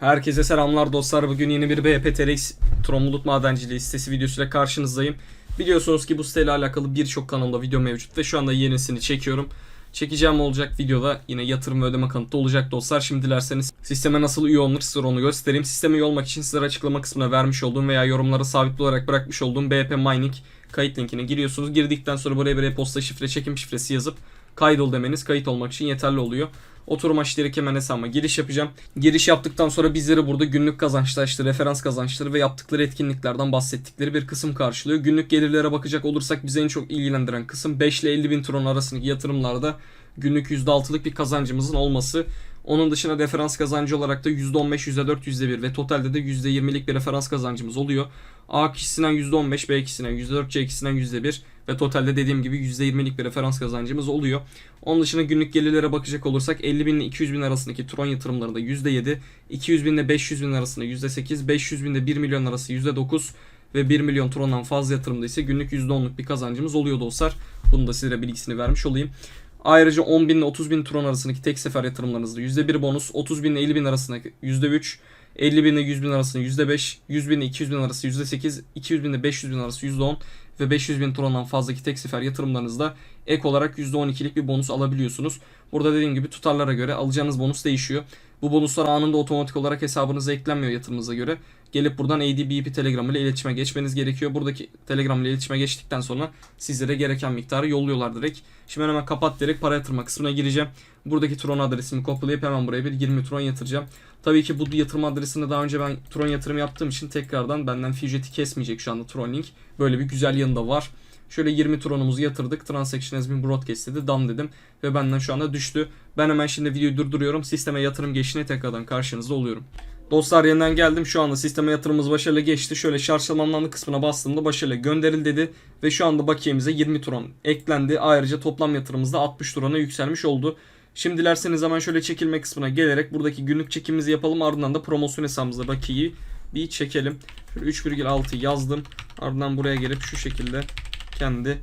Herkese selamlar dostlar. Bugün yeni bir BPTRX Tron Bulut Madenciliği sitesi videosuyla karşınızdayım. Biliyorsunuz ki bu siteyle alakalı birçok kanalda video mevcut ve şu anda yenisini çekiyorum. Çekeceğim olacak videoda yine yatırım ve ödeme kanıtı olacak dostlar. Şimdi dilerseniz sisteme nasıl üye olunur size onu göstereyim. Sisteme üye olmak için sizlere açıklama kısmına vermiş olduğum veya yorumlara sabit olarak bırakmış olduğum BP Mining kayıt linkine giriyorsunuz. Girdikten sonra buraya bir e-posta şifre çekim şifresi yazıp kaydol demeniz kayıt olmak için yeterli oluyor. Oturum açtırarak hemen hesabıma giriş yapacağım. Giriş yaptıktan sonra bizleri burada günlük kazançlar, referans kazançları ve yaptıkları etkinliklerden bahsettikleri bir kısım karşılıyor. Günlük gelirlere bakacak olursak bizi en çok ilgilendiren kısım 5 ile 50 bin tron arasındaki yatırımlarda günlük %6'lık bir kazancımızın olması. Onun dışında referans kazancı olarak da %15, %4, %1 ve totalde de %20'lik bir referans kazancımız oluyor. A kişisinden %15, B kişisinden %4, C kişisinden %1 ve totalde dediğim gibi %20'lik bir referans kazancımız oluyor. Onun dışında günlük gelirlere bakacak olursak 50 bin ile 200 bin arasındaki Tron yatırımlarında %7, 200 bin ile 500 bin arasında %8, 500 bin ile 1 milyon arası %9 ve 1 milyon Tron'dan fazla yatırımda ise günlük %10'luk bir kazancımız oluyor dostlar. Bunu da size bilgisini vermiş olayım. Ayrıca 10 bin ile 30 bin Tron arasındaki tek sefer yatırımlarınızda %1 bonus, 30 bin ile 50 bin arasındaki %3, 50 bin ile 100 bin arasında %5, 100 bin ile 200 bin arası %8, 200 bin ile 500 bin arası %10 ve 500 bin Tron'dan fazlaki tek sefer yatırımlarınızda ek olarak %12'lik bir bonus alabiliyorsunuz. Burada dediğim gibi tutarlara göre alacağınız bonus değişiyor. Bu bonuslar anında otomatik olarak hesabınıza eklenmiyor yatırımınıza göre. Gelip buradan ADBP Telegram ile iletişime geçmeniz gerekiyor. Buradaki Telegram ile iletişime geçtikten sonra sizlere gereken miktarı yolluyorlar direkt. Şimdi ben hemen kapat direkt para yatırma kısmına gireceğim. Buradaki Tron adresimi kopyalayıp hemen buraya bir 20 Tron yatıracağım. Tabii ki bu yatırım adresinde daha önce ben Tron yatırım yaptığım için tekrardan benden ücreti kesmeyecek şu anda Tron Link. Böyle bir güzel yanı da var. Şöyle 20 Tron'umuzu yatırdık. Transaction has been broadcast dedi. Dam dedim. Ve benden şu anda düştü. Ben hemen şimdi videoyu durduruyorum. Sisteme yatırım geçişine tekrardan karşınızda oluyorum. Dostlar yeniden geldim. Şu anda sisteme yatırımımız başarılı geçti. Şöyle şarj tamamlandı kısmına bastığımda başarılı gönderil dedi. Ve şu anda bakiyemize 20 Tron eklendi. Ayrıca toplam yatırımımız da 60 Tron'a yükselmiş oldu. Şimdi dilerseniz hemen şöyle çekilme kısmına gelerek buradaki günlük çekimimizi yapalım. Ardından da promosyon hesabımızda bakiyeyi bir çekelim. Şöyle 3,6 yazdım. Ardından buraya gelip şu şekilde kendi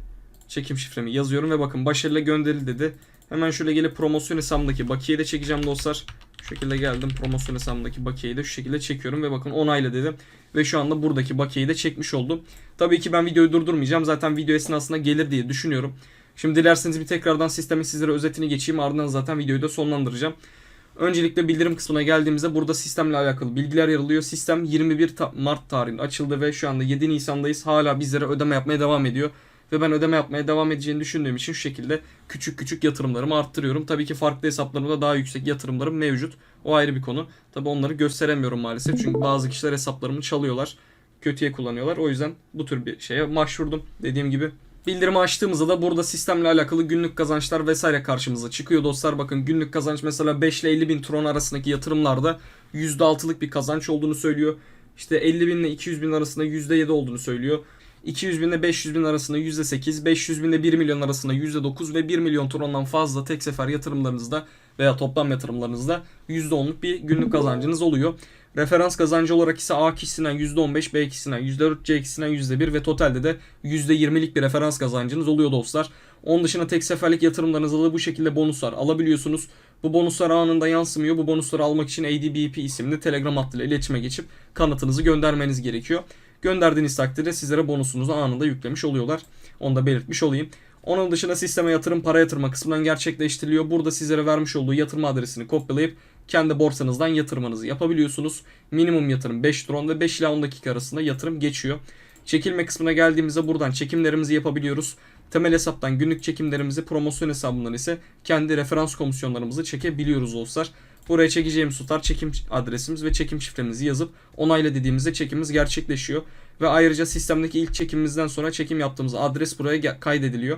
çekim şifremi yazıyorum ve bakın başarıyla gönderildi dedi. Hemen şöyle gelip promosyon hesabımdaki bakiyeyi de çekeceğim dostlar. Şekilde geldim promosyon hesabımdaki bakiyeyi de şu şekilde çekiyorum ve bakın onayla dedim. Ve şu anda buradaki bakiyeyi de çekmiş oldum. Tabii ki ben videoyu durdurmayacağım. Zaten video esnasında gelir diye düşünüyorum. Şimdi dilerseniz bir tekrardan sistemin sizlere özetini geçeyim. Ardından zaten videoyu da sonlandıracağım. Öncelikle bildirim kısmına geldiğimizde burada sistemle alakalı bilgiler yer alıyor. Sistem 21 ta- Mart tarihinde açıldı ve şu anda 7 Nisan'dayız. Hala bizlere ödeme yapmaya devam ediyor. Ve ben ödeme yapmaya devam edeceğini düşündüğüm için şu şekilde küçük küçük yatırımlarımı arttırıyorum. Tabii ki farklı hesaplarımda daha yüksek yatırımlarım mevcut. O ayrı bir konu. Tabii onları gösteremiyorum maalesef. Çünkü bazı kişiler hesaplarımı çalıyorlar. Kötüye kullanıyorlar. O yüzden bu tür bir şeye başvurdum. Dediğim gibi Bildirimi açtığımızda da burada sistemle alakalı günlük kazançlar vesaire karşımıza çıkıyor dostlar. Bakın günlük kazanç mesela 5 ile 50 bin tron arasındaki yatırımlarda %6'lık bir kazanç olduğunu söylüyor. İşte 50 bin ile 200 bin arasında %7 olduğunu söylüyor. 200 bin ile 500 bin arasında %8, 500 bin ile 1 milyon arasında %9 ve 1 milyon trondan fazla tek sefer yatırımlarınızda veya toplam yatırımlarınızda %10'luk bir günlük kazancınız oluyor. Referans kazancı olarak ise A kişisinden %15, B kişisinden %4, C kişisinden %1 ve totalde de %20'lik bir referans kazancınız oluyor dostlar. Onun dışında tek seferlik yatırımlarınızda da bu şekilde bonuslar alabiliyorsunuz. Bu bonuslar anında yansımıyor. Bu bonusları almak için ADBP isimli Telegram hattıyla iletişime geçip kanıtınızı göndermeniz gerekiyor. Gönderdiğiniz takdirde sizlere bonusunuzu anında yüklemiş oluyorlar. Onu da belirtmiş olayım. Onun dışında sisteme yatırım para yatırma kısmından gerçekleştiriliyor. Burada sizlere vermiş olduğu yatırım adresini kopyalayıp kendi borsanızdan yatırmanızı yapabiliyorsunuz. Minimum yatırım 5 tron ve 5 ila 10 dakika arasında yatırım geçiyor. Çekilme kısmına geldiğimizde buradan çekimlerimizi yapabiliyoruz. Temel hesaptan günlük çekimlerimizi promosyon hesabından ise kendi referans komisyonlarımızı çekebiliyoruz dostlar. Buraya çekeceğimiz tutar çekim adresimiz ve çekim şifremizi yazıp onayla dediğimizde çekimimiz gerçekleşiyor. Ve ayrıca sistemdeki ilk çekimimizden sonra çekim yaptığımız adres buraya kaydediliyor.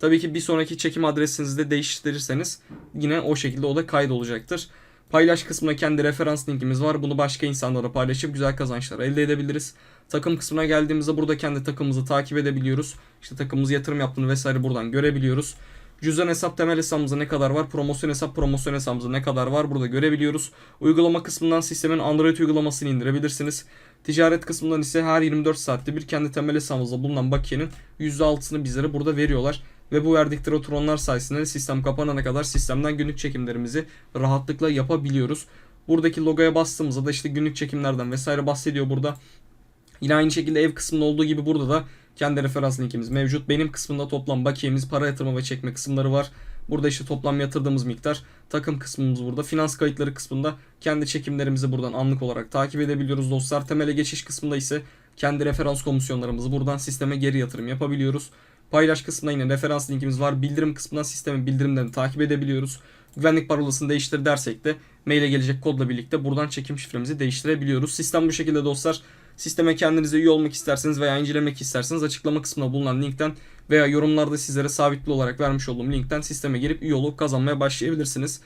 Tabii ki bir sonraki çekim adresinizi de değiştirirseniz yine o şekilde o da kaydolacaktır. Paylaş kısmına kendi referans linkimiz var. Bunu başka insanlara paylaşıp güzel kazançlar elde edebiliriz. Takım kısmına geldiğimizde burada kendi takımımızı takip edebiliyoruz. İşte takımımız yatırım yaptığını vesaire buradan görebiliyoruz. Cüzdan hesap temel hesabımızda ne kadar var? Promosyon hesap promosyon hesabımızda ne kadar var? Burada görebiliyoruz. Uygulama kısmından sistemin Android uygulamasını indirebilirsiniz. Ticaret kısmından ise her 24 saatte bir kendi temel hesabımızda bulunan bakiyenin %6'sını bizlere burada veriyorlar. Ve bu verdikleri tronlar sayesinde sistem kapanana kadar sistemden günlük çekimlerimizi rahatlıkla yapabiliyoruz. Buradaki logoya bastığımızda da işte günlük çekimlerden vesaire bahsediyor burada. Yine aynı şekilde ev kısmında olduğu gibi burada da kendi referans linkimiz mevcut. Benim kısmında toplam bakiyemiz, para yatırma ve çekme kısımları var. Burada işte toplam yatırdığımız miktar, takım kısmımız burada. Finans kayıtları kısmında kendi çekimlerimizi buradan anlık olarak takip edebiliyoruz dostlar. Temele geçiş kısmında ise kendi referans komisyonlarımızı buradan sisteme geri yatırım yapabiliyoruz. Paylaş kısmında yine referans linkimiz var. Bildirim kısmından sistemin bildirimlerini takip edebiliyoruz. Güvenlik parolasını değiştir dersek de maile gelecek kodla birlikte buradan çekim şifremizi değiştirebiliyoruz. Sistem bu şekilde dostlar. Sisteme kendinize üye olmak isterseniz veya incelemek isterseniz açıklama kısmında bulunan linkten veya yorumlarda sizlere sabitli olarak vermiş olduğum linkten sisteme girip üye olup kazanmaya başlayabilirsiniz.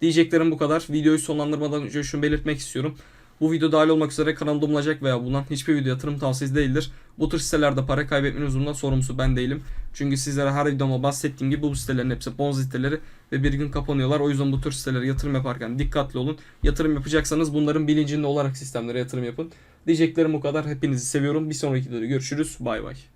Diyeceklerim bu kadar. Videoyu sonlandırmadan önce şunu belirtmek istiyorum. Bu video dahil olmak üzere kanalımda bulunacak veya bulunan hiçbir video yatırım tavsiyesi değildir. Bu tür sitelerde para kaybetmenin uzunluğunda sorumlusu ben değilim. Çünkü sizlere her videomda bahsettiğim gibi bu sitelerin hepsi bonus siteleri ve bir gün kapanıyorlar. O yüzden bu tür sitelere yatırım yaparken dikkatli olun. Yatırım yapacaksanız bunların bilincinde olarak sistemlere yatırım yapın. Diyeceklerim bu kadar. Hepinizi seviyorum. Bir sonraki videoda görüşürüz. Bay bay.